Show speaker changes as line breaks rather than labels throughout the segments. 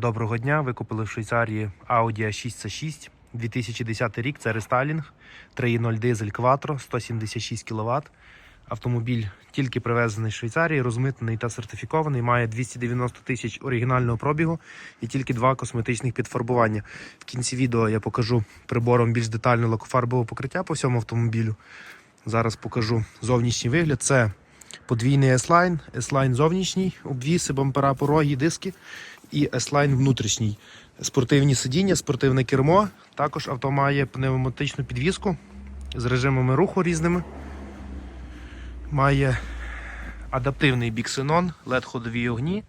Доброго дня. Ви купили в Швейцарії Audi A6 C6. 2010 рік це рестайлінг, 3.0 дизель Quattro, 176 кВт. Автомобіль тільки привезений з Швейцарії, розмитнений та сертифікований, має 290 тисяч оригінального пробігу і тільки два косметичних підфарбування. В кінці відео я покажу прибором більш детально лакофарбове покриття по всьому автомобілю. Зараз покажу зовнішній вигляд. Це подвійний S-Line, S-Line зовнішній, обвіси, бампера, пороги, диски і S-Line внутрішній. Спортивні сидіння, спортивне кермо. Також авто має пневматичну підвіску з режимами руху різними. Має адаптивний біксенон, led ходові огні.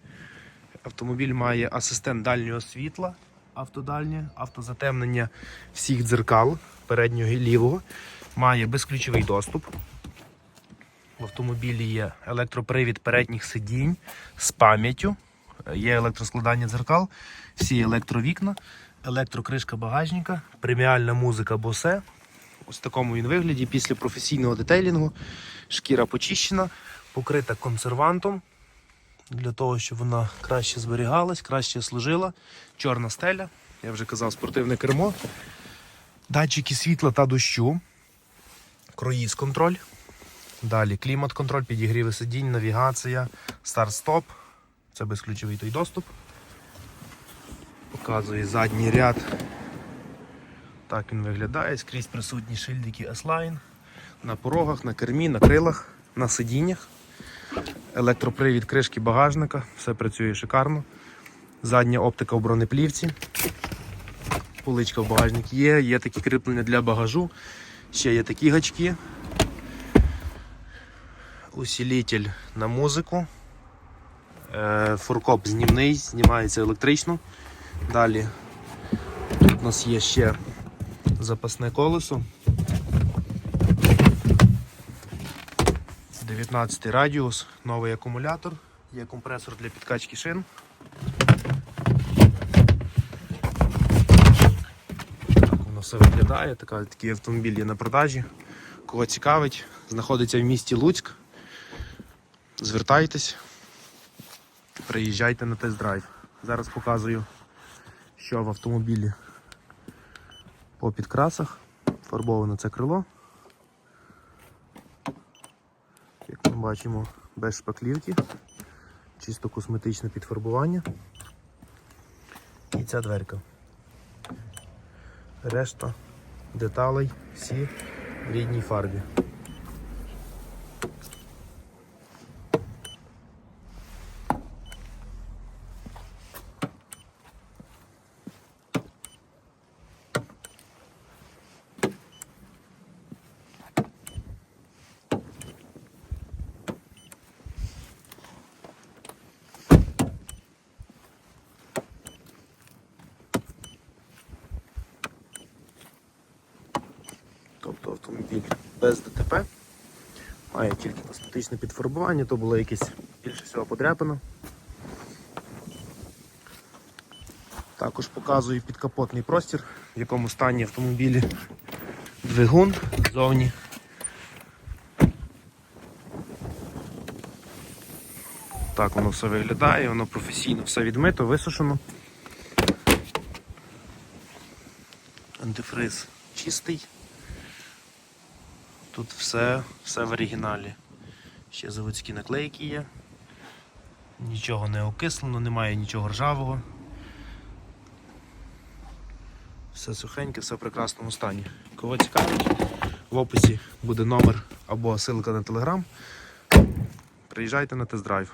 Автомобіль має асистент дальнього світла, автодальнє, автозатемнення всіх дзеркал переднього і лівого. Має безключовий доступ. В автомобілі є електропривід передніх сидінь з пам'яттю. Є електроскладання дзеркал, всі електровікна, електрокришка багажника, преміальна музика Bose. Ось в такому він вигляді після професійного детейлінгу. Шкіра почищена, покрита консервантом для того, щоб вона краще зберігалась, краще служила. Чорна стеля, я вже казав, спортивне кермо, датчики світла та дощу, круїз контроль. Далі клімат-контроль, підігріви сидінь, навігація, старт-стоп. Це безключовий той доступ. Показує задній ряд. Так він виглядає. Скрізь присутні шильдики S-Line. На порогах, на кермі, на крилах, на сидіннях. Електропривід кришки багажника. Все працює шикарно. Задня оптика в бронеплівці. Поличка в багажник є, є такі кріплення для багажу. Ще є такі гачки. Усилитель на музику. Е, Фуркоп знімний, знімається електрично. Далі тут у нас є ще запасне колесо. 19 радіус, новий акумулятор, є компресор для підкачки шин. Так воно все виглядає. Такий автомобіль є на продажі. Кого цікавить, знаходиться в місті Луцьк. Звертайтесь, приїжджайте на тест-драйв. Зараз показую, що в автомобілі по підкрасах. Фарбоване це крило. Як ми бачимо, без шпаклівки, чисто косметичне підфарбування. І ця дверка. Решта деталей всі в рідній фарбі. Тобто автомобіль без ДТП. Має тільки косметичне підфарбування, то було якесь більше всього подряпано. Також показую підкапотний простір, в якому стані автомобілі двигун ззовні. Так воно все виглядає, воно професійно все відмито, висушено. Антифриз чистий. Тут все, все в оригіналі. Ще заводські наклейки є. Нічого не окислено, немає нічого ржавого. Все сухеньке, все в прекрасному стані. Кого цікавить, в описі буде номер або ссылка на телеграм. Приїжджайте на тест-драйв.